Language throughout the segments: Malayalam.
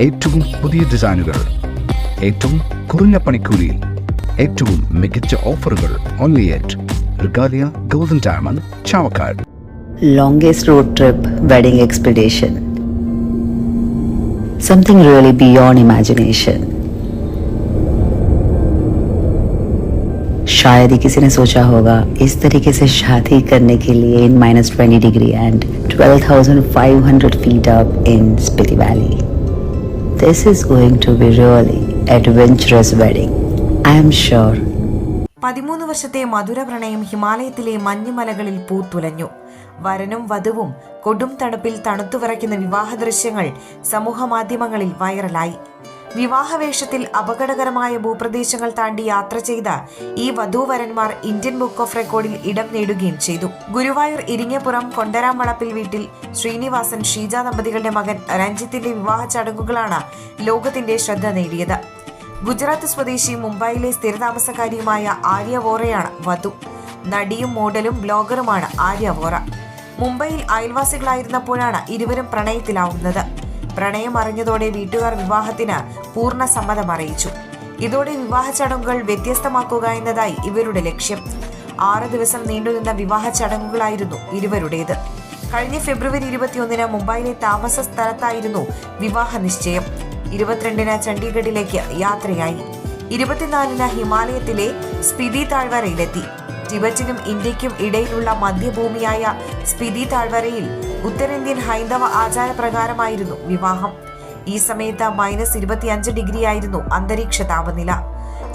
ഏറ്റവും പുതിയ ഡിസൈനുകൾ ഏറ്റവും കുറഞ്ഞ പണിക്കൂലിയിൽ ഏറ്റവും മികച്ച ഓഫറുകൾ only at Regalia golden diamond Chavakkad longest road trip wedding expedition. Something really beyond imagination. शायद ही किसी ने सोचा होगा इस तरीके से शादी करने के लिए in minus twenty degree and twelve thousand five hundred feet up in Spiti valley this is going to be really adventurous wedding I'm sure പതിമൂന്ന് വർഷത്തെ മധുര പ്രണയം ഹിമാലയത്തിലെ മഞ്ഞുമലകളിൽ പൂത്തുലഞ്ഞു. വരനും വധുവും കൊടും തണുപ്പിൽ തണുത്തുവിറയ്ക്കുന്ന വിവാഹ ദൃശ്യങ്ങൾ സമൂഹമാധ്യമങ്ങളിൽ വൈറലായി. വിവാഹവേഷത്തിൽ അപകടകരമായ ഭൂപ്രദേശങ്ങൾ താണ്ടി യാത്ര ചെയ്ത ഈ വധൂവരന്മാർ ഇന്ത്യൻ ബുക്ക് ഓഫ് റെക്കോർഡിൽ ഇടം നേടുകയും ചെയ്തു. ഗുരുവായൂർ ഇരിങ്ങപ്പുറം കൊണ്ടരാം വളപ്പിൽ വീട്ടിൽ ശ്രീനിവാസൻ ഷീജ ദമ്പതികളുടെ മകൻ രഞ്ജിത്തിന്റെ വിവാഹ ചടങ്ങുകളാണ് ലോകത്തിന്റെ ശ്രദ്ധ നേടിയത്. ഗുജറാത്ത് സ്വദേശി മുംബൈയിലെ സ്ഥിരതാമസക്കാരിയുമായ ആര്യ വോറയാണ് വധു. നടിയും മോഡലും ബ്ലോഗറുമാണ് ആര്യ വോറ. മുംബൈയിൽ അയൽവാസികളായിരുന്നപ്പോഴാണ് ഇരുവരും പ്രണയത്തിലാവുന്നത്. പ്രണയം അറിഞ്ഞതോടെ വീട്ടുകാർ വിവാഹത്തിന് പൂർണ സമ്മതം അറിയിച്ചു. ഇതോടെ വിവാഹ ചടങ്ങുകൾ വ്യത്യസ്തമാക്കുക എന്നതായി ഇവരുടെ ലക്ഷ്യം. ആറ് ദിവസം നീണ്ടുനിന്ന വിവാഹ ചടങ്ങുകളായിരുന്നു ഇരുവരുടേത്. കഴിഞ്ഞ ഫെബ്രുവരി ഇരുപത്തിയൊന്നിന് മുംബൈയിലെ താമസ സ്ഥലത്തായിരുന്നു വിവാഹ നിശ്ചയം. ഇരുപത്തിരണ്ടിന് ചണ്ഡീഗഡിലേക്ക് യാത്രയായി. ഇരുപത്തിനാലിന് ഹിമാലയത്തിലെ സ്പിതി താഴ്വരയിലെത്തി. ടിബറ്റിനും ഇന്ത്യയ്ക്കും ഇടയിലുള്ള മധ്യഭൂമിയായ സ്പിതി താഴ്വരയിൽ ഉത്തരേന്ത്യൻ ഹൈന്ദവ ആചാരപ്രകാരമായിരുന്നു വിവാഹം. ഈ സമയത്ത് മൈനസ് ഇരുപത്തിയഞ്ച് ഡിഗ്രിയായിരുന്നു അന്തരീക്ഷ താപനില.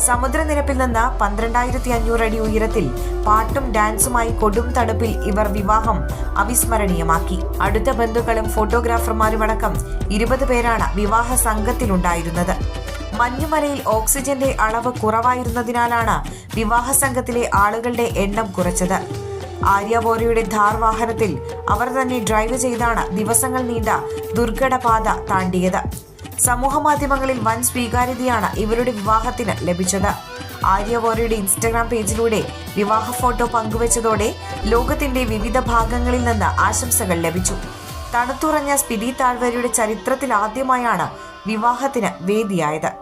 സമുദ്രനിരപ്പിൽ നിന്ന് പന്ത്രണ്ടായിരത്തി അഞ്ഞൂറ് അടി ഉയരത്തിൽ പാട്ടും ഡാൻസുമായി കൊടും തണുപ്പിൽ ഇവർ വിവാഹം അവിസ്മരണീയമാക്കി. അടുത്ത ബന്ധുക്കളും ഫോട്ടോഗ്രാഫർമാരുമടക്കം ഇരുപത് പേരാണ് വിവാഹ സംഘത്തിലുണ്ടായിരുന്നത്. മഞ്ഞുമലയിൽ ഓക്സിജന്റെ അളവ് കുറവായിരുന്നതിനാലാണ് വിവാഹ സംഘത്തിലെ ആളുകളുടെ എണ്ണം കുറച്ചത്. ആര്യ ബോറയുടെ ധാർ വാഹനത്തിൽ അവർ തന്നെ ഡ്രൈവ് ചെയ്താണ് ദിവസങ്ങൾ നീണ്ട ദുർഘടപാത താണ്ടിയത്. സമൂഹമാധ്യമങ്ങളിൽ വൻ സ്വീകാര്യതയാണ് ഇവരുടെ വിവാഹത്തിന് ലഭിച്ചത്. ആര്യവോറയുടെ ഇൻസ്റ്റഗ്രാം പേജിലൂടെ വിവാഹ ഫോട്ടോ പങ്കുവച്ചതോടെ ലോകത്തിന്റെ വിവിധ ഭാഗങ്ങളിൽ നിന്ന് ആശംസകൾ ലഭിച്ചു. തണുത്തുറഞ്ഞ സ്പിതി താഴ്വരയുടെ ചരിത്രത്തിൽ ആദ്യമായാണ് വിവാഹത്തിന് വേദിയായത്.